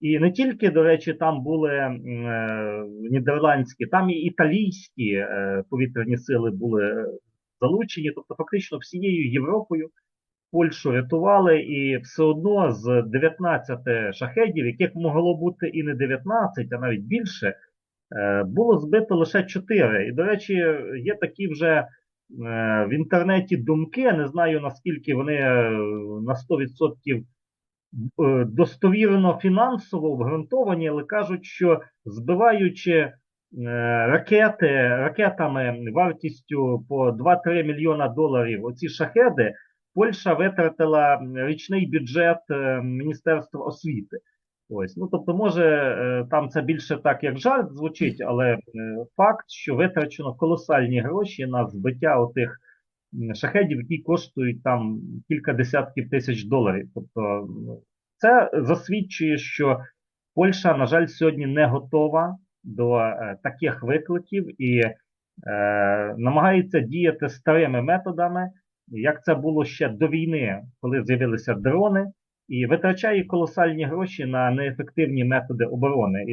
І не тільки, до речі, там були е, нідерландські, там і італійські е, повітряні сили були залучені, тобто фактично всією Європою Польщу рятували, і все одно з 19 шахедів, яких могло бути і не 19, а навіть більше, е, було збито лише 4. І, до речі, є такі вже е, в інтернеті думки, не знаю наскільки вони е, на 100% е, достовірно фінансово обґрунтовані, але кажуть, що збиваючи е, ракети ракетами вартістю по 2-3 мільйона доларів оці шахеди, Польща витратила річний бюджет е, Міністерства освіти. Ось, ну тобто, може, е, там це більше так, як жарт звучить, але е, факт, що витрачено колосальні гроші на збиття отих шахедів, які коштують там кілька десятків тисяч доларів. Тобто, це засвідчує, що Польща, на жаль, сьогодні не готова до е, таких викликів і е, намагається діяти старими методами, як це було ще до війни, коли з'явилися дрони, і витрачає колосальні гроші на неефективні методи оборони.